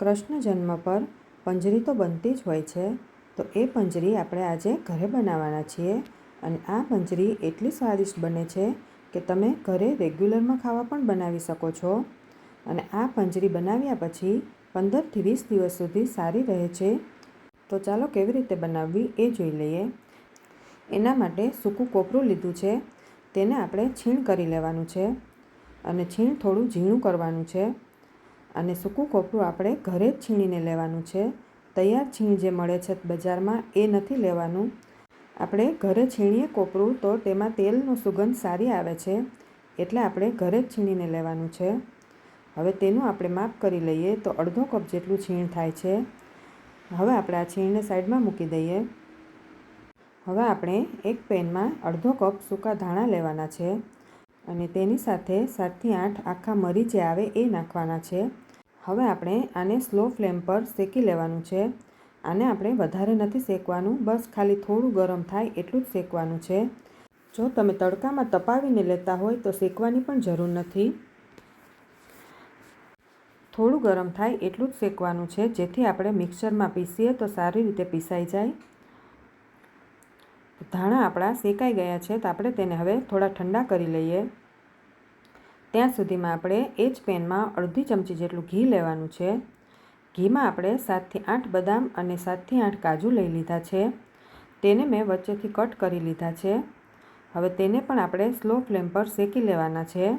કૃષ્ણ જન્મ પર પંજરી તો બનતી જ હોય છે, તો એ પંજરી આપણે આજે ઘરે બનાવવાના છીએ અને આ પંજરી એટલી સ્વાદિષ્ટ બને છે કે તમે ઘરે રેગ્યુલરમાં ખાવા પણ બનાવી શકો છો. અને આ પંજરી બનાવ્યા પછી પંદરથી વીસ દિવસ સુધી સારી રહે છે. તો ચાલો કેવી રીતે બનાવવી એ જોઈ લઈએ. એના માટે સૂકું કોપરું લીધું છે, તેને આપણે છીણ કરી લેવાનું છે અને છીણ થોડું ઝીણું કરવાનું છે. અને સૂકું કોપરું આપણે ઘરે જ છીણીને લેવાનું છે. તૈયાર છીણ જે મળે છે બજારમાં એ નથી લેવાનું. આપણે ઘરે છીણીએ કોપરું તો તેમાં તેલનો સુગંધ સારી આવે છે, એટલે આપણે ઘરે જ છીણીને લેવાનું છે. હવે તેનું આપણે માપ કરી લઈએ તો અડધો કપ જેટલું છીણ થાય છે. હવે આપણે આ છીણને સાઈડમાં મૂકી દઈએ. હવે આપણે એક પેનમાં અડધો કપ સૂકા ધાણા લેવાના છે અને તેની સાથે સાતથી આઠ આખા મરી જે આવે એ નાખવાના છે. હવે આપણે આને સ્લો ફ્લેમ પર શેકી લેવાનું છે. આને આપણે વધારે નથી શેકવાનું, બસ ખાલી થોડું ગરમ થાય એટલું જ શેકવાનું છે. જો તમે તડકામાં તપાવીને લેતા હોય તો શેકવાની પણ જરૂર નથી. થોડું ગરમ થાય એટલું જ શેકવાનું છે, જેથી આપણે મિક્સરમાં પીસીએ તો સારી રીતે પીસાઈ જાય. ધાણા આપણા શેકાઈ ગયા છે તો આપણે તેને હવે થોડા ઠંડા કરી લઈએ. ત્યાં સુધીમાં આપણે એ જ પેનમાં અડધી ચમચી જેટલું ઘી લેવાનું છે. ઘીમાં આપણે સાતથી આઠ બદામ અને સાતથી આઠ કાજુ લઈ લીધા છે. તેને મેં વચ્ચેથી કટ કરી લીધા છે. હવે તેને પણ આપણે સ્લો ફ્લેમ પર શેકી લેવાના છે.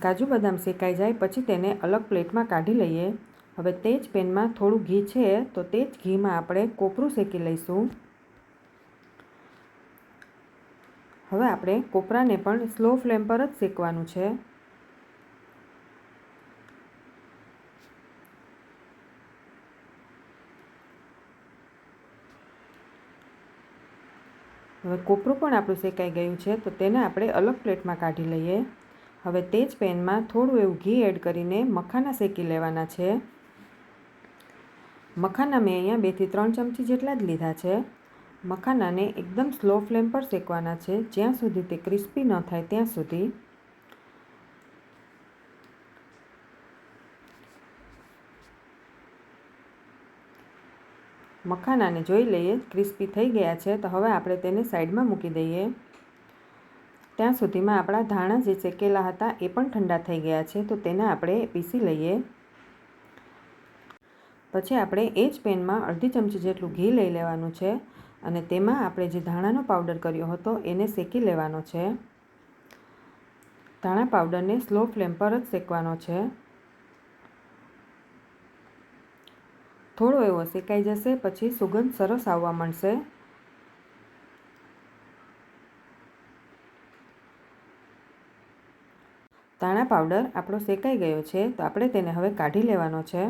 કાજુ બદામ શેકાઈ જાય પછી તેને અલગ પ્લેટમાં કાઢી લઈએ. હવે તે જ પેનમાં થોડું ઘી છે, તો તે જ ઘીમાં આપણે કોપરું શેકી લઈશું. હવે આપણે કોપરાને પણ સ્લો ફ્લેમ પર જ શેકવાનું છે. હવે કોપરું પણ આપણું શેકાઈ ગયું છે, તો તેને આપણે અલગ પ્લેટમાં કાઢી લઈએ. હવે તે જ પેનમાં થોડું એવું ઘી એડ કરીને મખાના શેકી લેવાના છે. મખાના મેં અહીંયા બેથી ત્રણ ચમચી જેટલા જ લીધા છે. મખાનાને એકદમ સ્લો ફ્લેમ પર શેકવાના છે. જ્યાં સુધી તે ક્રિસ્પી ન થાય ત્યાં સુધી. મખાનાને જોઈ લઈએ, ક્રિસ્પી થઈ ગયા છે, તો હવે આપણે તેને સાઈડમાં મૂકી દઈએ. ત્યાં સુધીમાં આપણા ધાણા જે શેકેલા હતા એ પણ ઠંડા થઈ ગયા છે, તો તેને આપણે પીસી લઈએ. પછી આપણે એ જ પેનમાં અડધી ચમચી જેટલું ઘી લઈ લેવાનું છે અને તેમાં આપણે જે ધાણાનો પાવડર કર્યો હતો એને શેકી લેવાનો છે. ધાણા પાવડરને સ્લો ફ્લેમ પર જ શેકવાનો છે. થોડો એવો શેકાઈ જશે પછી સુગંધ સરસ આવવા મળશે ધાણા પાવડર આપણો શેકાઈ ગયો છે તો આપણે તેને હવે કાઢી લેવાનો છે.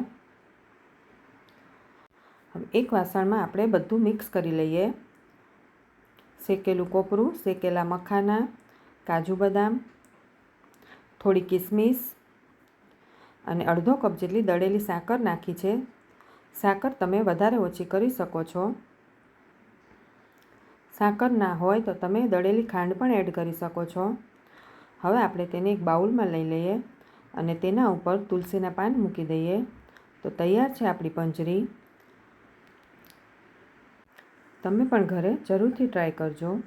હવે એક વાસણમાં આપણે બધું મિક્સ કરી લઈએ. શેકેલું કોપરું, શેકેલા મખાના, કાજુ બદામ, થોડી કિસમિસ અને અડધો કપ જેટલી દળેલી સાકર નાખી છે. સાકર તમે વધારે ઓછી કરી શકો છો. સાકર ના હોય તો તમે દળેલી ખાંડ પણ એડ કરી શકો છો. હવે આપણે તેને એક બાઉલમાં લઈ લઈએ અને તેના ઉપર તુલસીના પાન મૂકી દઈએ. તો તૈયાર છે આપણી પંજરી. તમે પણ ઘરે જરૂરથી ટ્રાય કરજો.